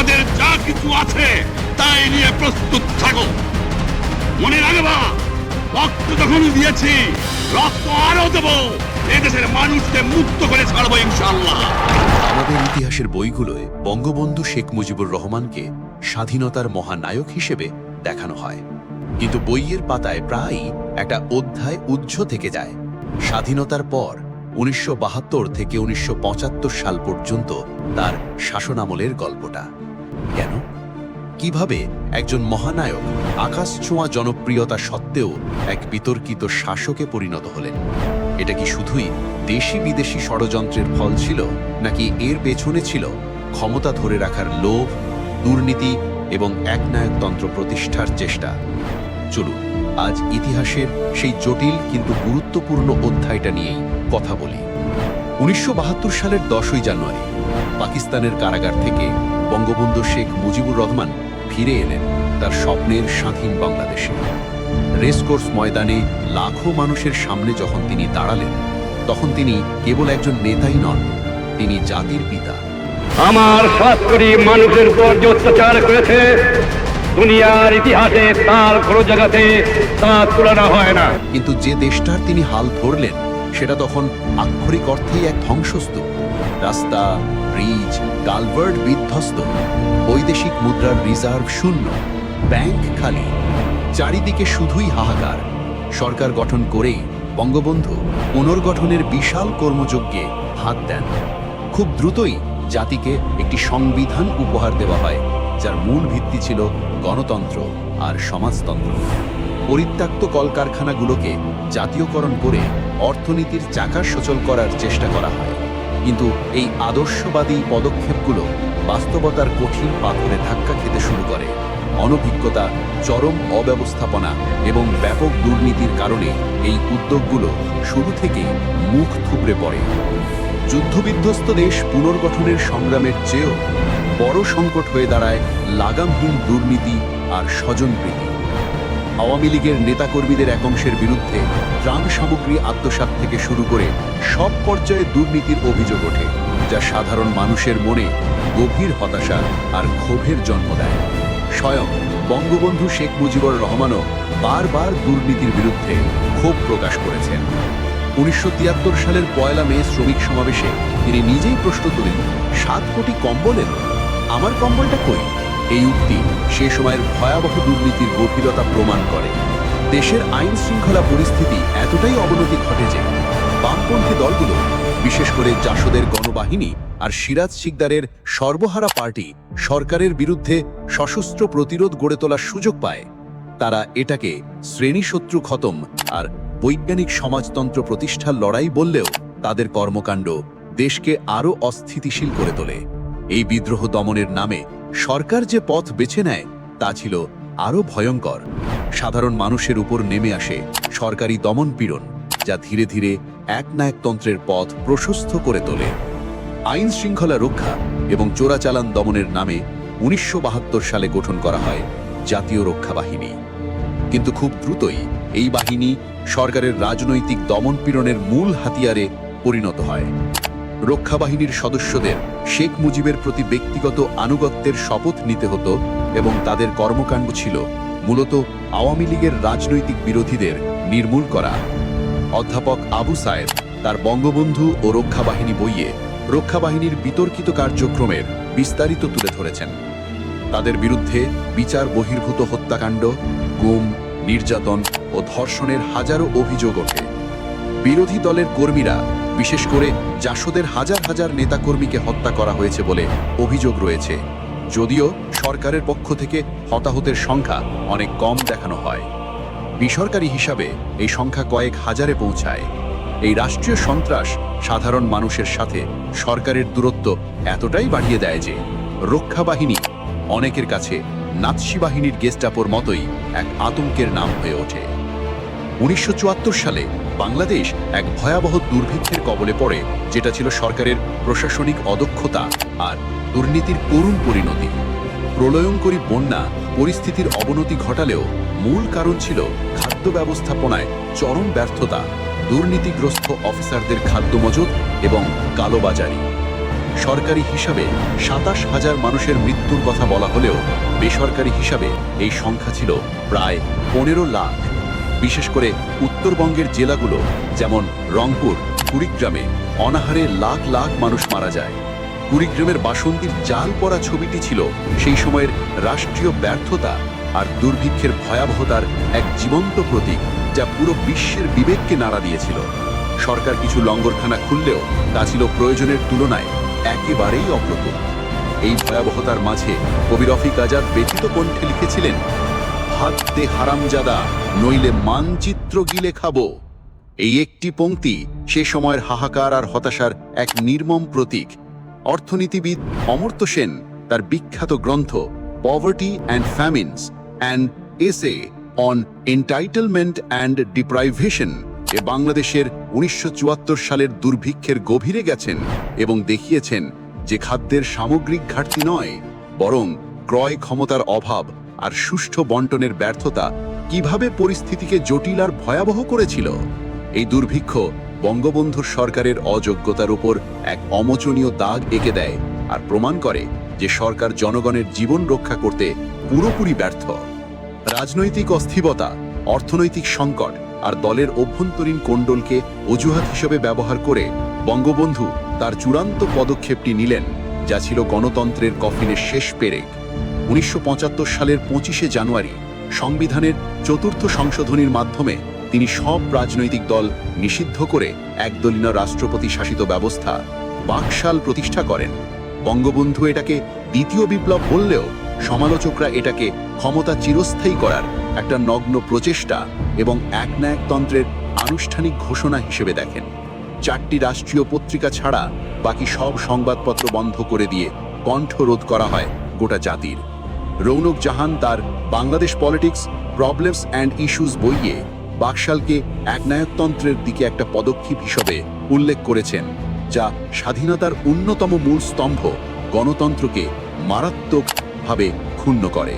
আমাদের যা কিছু আছে, তাই নিয়ে প্রস্তুত থাকো। মনে রাখবা, রক্ত যখন দিয়েছি, রক্ত আরও দেবো। এদেশের মানুষকে মুক্ত করে ছাড়বো ইনশাল্লাহ আমাদের ইতিহাসের বইগুলোয় বঙ্গবন্ধু শেখ মুজিবুর রহমানকে স্বাধীনতার মহানায়ক হিসেবে দেখানো হয়। কিন্তু বইয়ের পাতায় প্রায়ই একটা অধ্যায় উজ্জ্ব থেকে যায়। স্বাধীনতার পর উনিশশো বাহাত্তর থেকে উনিশশো পঁচাত্তর সাল পর্যন্ত তার শাসনামলের গল্পটা। কেন? কীভাবে একজন মহানায়ক আকাশ ছোঁয়া জনপ্রিয়তা সত্ত্বেও এক বিতর্কিত শাসকে পরিণত হলেন? এটা কি শুধুই দেশি বিদেশি ষড়যন্ত্রের ফল ছিল, নাকি এর পেছনে ছিল ক্ষমতা ধরে রাখার লোভ, দুর্নীতি এবং একনায়কতন্ত্র প্রতিষ্ঠার চেষ্টা? চলুন, আজ ইতিহাসের সেই জটিল কিন্তু গুরুত্বপূর্ণ অধ্যায়টা নিয়েই কথা বলি। উনিশশো বাহাত্তর সালের দশই জানুয়ারি পাকিস্তানের কারাগার থেকে বঙ্গবন্ধু শেখ মুজিবুর রহমান ফিরে এলেন তার স্বপ্নের স্বাধীন বাংলাদেশে। রেসকোর্স ময়দানে লাখো মানুষের সামনে যখন তিনি দাঁড়ালেন তখন তিনি কেবল একজন নেতাই নন তিনি জাতির পিতা। আমার সাত কোটি মানুষের উপর যে অত্যাচার করেছে দুনিয়ার ইতিহাসে তার কোনো জায়গাতে তার তুলনা হয় না। কিন্তু যে দেশটার তিনি হাল ধরলেন সেটা তখন আক্ষরিক অর্থেই এক ধ্বংসস্তূপ। রাস্তা, ব্রিজ কালভার্ট বিধ্বস্ত, বৈদেশিক মুদ্রার রিজার্ভ শূন্য, ব্যাংক খালি, চারিদিকে শুধুই হাহাকার। সরকার গঠন করেই বঙ্গবন্ধু পুনর্গঠনের বিশাল কর্মযজ্ঞে হাত দেন। খুব দ্রুতই জাতিকে একটি সংবিধান উপহার দেওয়া হয়, যার মূল ভিত্তি ছিল গণতন্ত্র আর সমাজতন্ত্র। পরিত্যক্ত কলকারখানাগুলোকে জাতীয়করণ করে অর্থনীতির চাকা সচল করার চেষ্টা করা হয়। কিন্তু এই আদর্শবাদী পদক্ষেপগুলো বাস্তবতার কঠিন পাথরে ধাক্কা খেতে শুরু করে। অনভিজ্ঞতা, চরম অব্যবস্থাপনা এবং ব্যাপক দুর্নীতির কারণে এই উদ্যোগগুলো শুরু থেকেই মুখ থুবড়ে পড়ে। যুদ্ধবিধ্বস্ত দেশ পুনর্গঠনের সংগ্রামের চেয়েও বড় সংকট হয়ে দাঁড়ায় লাগামহীন দুর্নীতি আর স্বজনপ্রীতি। আওয়ামী লীগের নেতাকর্মীদের এক অংশের বিরুদ্ধে ত্রাণ সামগ্রী আত্মসাৎ থেকে শুরু করে সব পর্যায়ে দুর্নীতির অভিযোগ ওঠে, যা সাধারণ মানুষের মনে গভীর হতাশা আর ক্ষোভের জন্ম দেয়। স্বয়ং বঙ্গবন্ধু শেখ মুজিবুর রহমানও বারবার দুর্নীতির বিরুদ্ধে ক্ষোভ প্রকাশ করেছেন। উনিশশো তিয়াত্তর সালের পয়লা মে শ্রমিক সমাবেশে তিনি নিজেই প্রশ্ন তোলেন, সাত কোটি কম্বল এলো আমার কম্বলটা কই? এই উক্তি সে সময়ের ভয়াবহ দুর্নীতির গভীরতা প্রমাণ করে। দেশের আইন শৃঙ্খলা পরিস্থিতি এতটাই অবনতি ঘটে যে বামপন্থী দলগুলো, বিশেষ করে জাসদের গণবাহিনী আর সিরাজ শিকদারের সর্বহারা পার্টি সরকারের বিরুদ্ধে সশস্ত্র প্রতিরোধ গড়ে তোলার সুযোগ পায়, তারা এটাকে শ্রেণি শত্রু খতম আর বৈজ্ঞানিক সমাজতন্ত্র প্রতিষ্ঠার লড়াই বললেও তাদের কর্মকাণ্ড দেশকে আরও অস্থিতিশীল করে তোলে। এই বিদ্রোহ দমনের নামে সরকার যে পথ বেছে নেয়, তা ছিল আরও ভয়ঙ্কর। সাধারণ মানুষের উপর নেমে আসে সরকারি দমনপীড়ন যা ধীরে ধীরে একনায়কতন্ত্রের পথ প্রশস্ত করে তোলে। আইন শৃঙ্খলা রক্ষা এবং চোরাচালান দমনের নামে উনিশশো বাহাত্তর সালে গঠন করা হয় জাতীয় রক্ষা বাহিনী। কিন্তু খুব দ্রুতই এই বাহিনী সরকারের রাজনৈতিক দমনপীড়নের মূল হাতিয়ারে পরিণত হয়। রক্ষা বাহিনীর সদস্যদের শেখ মুজিবের প্রতি ব্যক্তিগত আনুগত্যের শপথ নিতে হতো এবং তাদের কর্মকাণ্ড ছিল মূলত আওয়ামী লীগের রাজনৈতিক বিরোধীদের নির্মূল করা। অধ্যাপক আবু সায়েদ তার বঙ্গবন্ধু ও রক্ষা বাহিনী বইয়ে রক্ষা বাহিনীর বিতর্কিত কার্যক্রমের বিস্তারিত তুলে ধরেছেন। তাদের বিরুদ্ধে বিচার বহির্ভূত হত্যাকাণ্ড, গুম, নির্যাতন ও ধর্ষণের হাজারো অভিযোগ ওঠে। বিরোধী দলের কর্মীরা বিশেষ করে জাসদের হাজার হাজার নেতাকর্মীকে হত্যা করা হয়েছে বলে অভিযোগ রয়েছে। যদিও সরকারের পক্ষ থেকে হতাহতের সংখ্যা অনেক কম দেখানো হয়। বেসরকারি হিসাবে এই সংখ্যা কয়েক হাজারে পৌঁছায়। এই রাষ্ট্রীয় সন্ত্রাস সাধারণ মানুষের সাথে সরকারের দূরত্ব এতটাই বাড়িয়ে দেয় যে রক্ষা বাহিনী অনেকের কাছে নাৎসি বাহিনীর গেস্টাপোর মতোই এক আতঙ্কের নাম হয়ে ওঠে। উনিশশো চুয়াত্তর সালে বাংলাদেশ এক ভয়াবহ দুর্ভিক্ষের কবলে পড়ে, যেটা ছিল সরকারের প্রশাসনিক অদক্ষতা আর দুর্নীতির করুণ পরিণতি। প্রলয়ঙ্করী বন্যা পরিস্থিতির অবনতি ঘটালেও মূল কারণ ছিল খাদ্য ব্যবস্থাপনায় চরম ব্যর্থতা, দুর্নীতিগ্রস্ত অফিসারদের খাদ্য মজুত এবং কালোবাজারি। সরকারি হিসাবে সাতাশ হাজার মানুষের মৃত্যুর কথা বলা হলেও বেসরকারি হিসাবে এই সংখ্যা ছিল প্রায় পনেরো লাখ। বিশেষ করে উত্তরবঙ্গের জেলাগুলো, যেমন রংপুর, কুড়িগ্রামে অনাহারে লাখ লাখ মানুষ মারা যায়। কুড়িগ্রামের বাসন্তীর জাল পড়া ছবিটি ছিল সেই সময়ের রাষ্ট্রীয় ব্যর্থতা আর দুর্ভিক্ষের ভয়াবহতার এক জীবন্ত প্রতীক যা পুরো বিশ্বের বিবেককে নাড়া দিয়েছিল। সরকার কিছু লঙ্গরখানা খুললেও তা ছিল প্রয়োজনের তুলনায় একেবারেই অপ্রতুল। এই ভয়াবহতার মাঝে কবি রফিক আজাদ ব্যথিত কণ্ঠে লিখেছিলেন দে হারামজাদা, নইলে মানচিত্র গিলে খাব। এই একটি পংক্তি সে সময়ের হাহাকার আর হতাশার এক নির্মম প্রতীক। অর্থনীতিবিদ অমর্ত্য সেন তার বিখ্যাত গ্রন্থ poverty and famines and essay on entitlement and deprivation এ বাংলাদেশের উনিশশো চুয়াত্তর সালের দুর্ভিক্ষের গভীরে গেছেন এবং দেখিয়েছেন যে খাদ্যের সামগ্রিক ঘাটতি নয়, বরং ক্রয় ক্ষমতার অভাব আর সুষ্ঠু বন্টনের ব্যর্থতা কীভাবে পরিস্থিতিকে জটিল আর ভয়াবহ করেছিল? এই দুর্ভিক্ষ বঙ্গবন্ধুর সরকারের অযোগ্যতার উপর এক অমোচনীয় দাগ এঁকে দেয় আর প্রমাণ করে যে সরকার জনগণের জীবন রক্ষা করতে পুরোপুরি ব্যর্থ। রাজনৈতিক অস্থিরতা, অর্থনৈতিক সংকট আর দলের অভ্যন্তরীণ কোণ্ডলকে অজুহাত হিসেবে ব্যবহার করে বঙ্গবন্ধু তার চূড়ান্ত পদক্ষেপটি নিলেন, যা ছিল গণতন্ত্রের কফিনের শেষ পেরেক। উনিশশো পঁচাত্তর সালের পঁচিশে জানুয়ারি সংবিধানের চতুর্থ সংশোধনীর মাধ্যমে তিনি সব রাজনৈতিক দল নিষিদ্ধ করে একদলীয় রাষ্ট্রপতি শাসিত ব্যবস্থা বাকশাল প্রতিষ্ঠা করেন। বঙ্গবন্ধু এটাকে দ্বিতীয় বিপ্লব বললেও সমালোচকরা এটাকে ক্ষমতা চিরস্থায়ী করার একটা নগ্ন প্রচেষ্টা এবং একনায়কতন্ত্রের আনুষ্ঠানিক ঘোষণা হিসেবে দেখেন। চারটি রাষ্ট্রীয় পত্রিকা ছাড়া বাকি সব সংবাদপত্র বন্ধ করে দিয়ে কণ্ঠরোধ করা হয় গোটা জাতির। রৌনক জাহান তার Bangladesh politics, problems and issues বইয়ে বাকশালকে একনায়কতন্ত্রের দিকে একটা পদক্ষেপ হিসেবে উল্লেখ করেছেন, যা স্বাধীনতার অন্যতম মূল স্তম্ভ গণতন্ত্রকে মারাত্মকভাবে ক্ষুণ্ণ করে।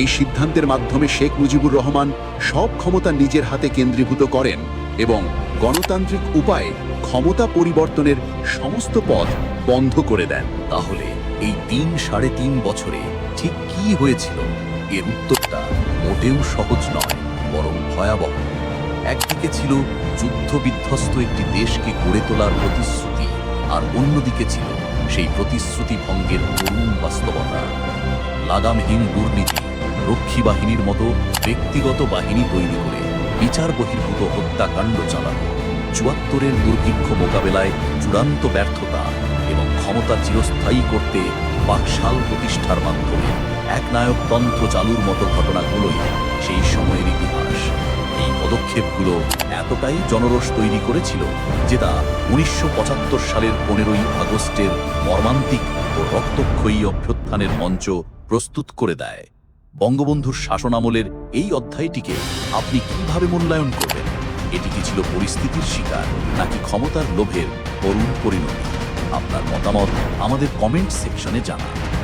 এই সিদ্ধান্তের মাধ্যমে শেখ মুজিবুর রহমান সব ক্ষমতা নিজের হাতে কেন্দ্রীভূত করেন এবং গণতান্ত্রিক উপায়ে ক্ষমতা পরিবর্তনের সমস্ত পথ বন্ধ করে দেন। তাহলে এই তিন সাড়ে তিন বছরে ঠিক কি হয়েছিল এর উত্তরটা মোটেও সহজ নয়, বরং ভয়াবহ। একদিকে ছিল যুদ্ধ বিধ্বস্ত একটি দেশকে গড়ে তোলার প্রতিশ্রুতি, আর অন্যদিকে ছিল সেই প্রতিশ্রুতি ভঙ্গের করুণ বাস্তবতা। লাগামহীন দুর্নীতি, রক্ষী বাহিনীর মতো ব্যক্তিগত বাহিনী তৈরি করে বিচার বহির্ভূত হত্যাকাণ্ড চালানো, চুয়াত্তরের দুর্ভিক্ষ মোকাবেলায় চূড়ান্ত ব্যর্থতা এবং ক্ষমতা চিরস্থায়ী করতে বাকশাল প্রতিষ্ঠার মাধ্যমে একনায়কতন্ত্র চালুর মতো ঘটনাগুলোই সেই সময়ের ইতিহাস। এই পদক্ষেপগুলো এতটাই জনরোষ তৈরি করেছিল যে তা উনিশশো পঁচাত্তর সালের পনেরোই আগস্টের মর্মান্তিক ও রক্তক্ষয়ী অভ্যুত্থানের মঞ্চ প্রস্তুত করে দেয়। বঙ্গবন্ধুর শাসনামলের এই অধ্যায়টিকে আপনি কীভাবে মূল্যায়ন করবেন? এটি কি ছিল পরিস্থিতির শিকার, নাকি ক্ষমতার লোভের করুণ পরিণতি? আপনার মতামত আমাদের কমেন্ট সেকশনে জানান।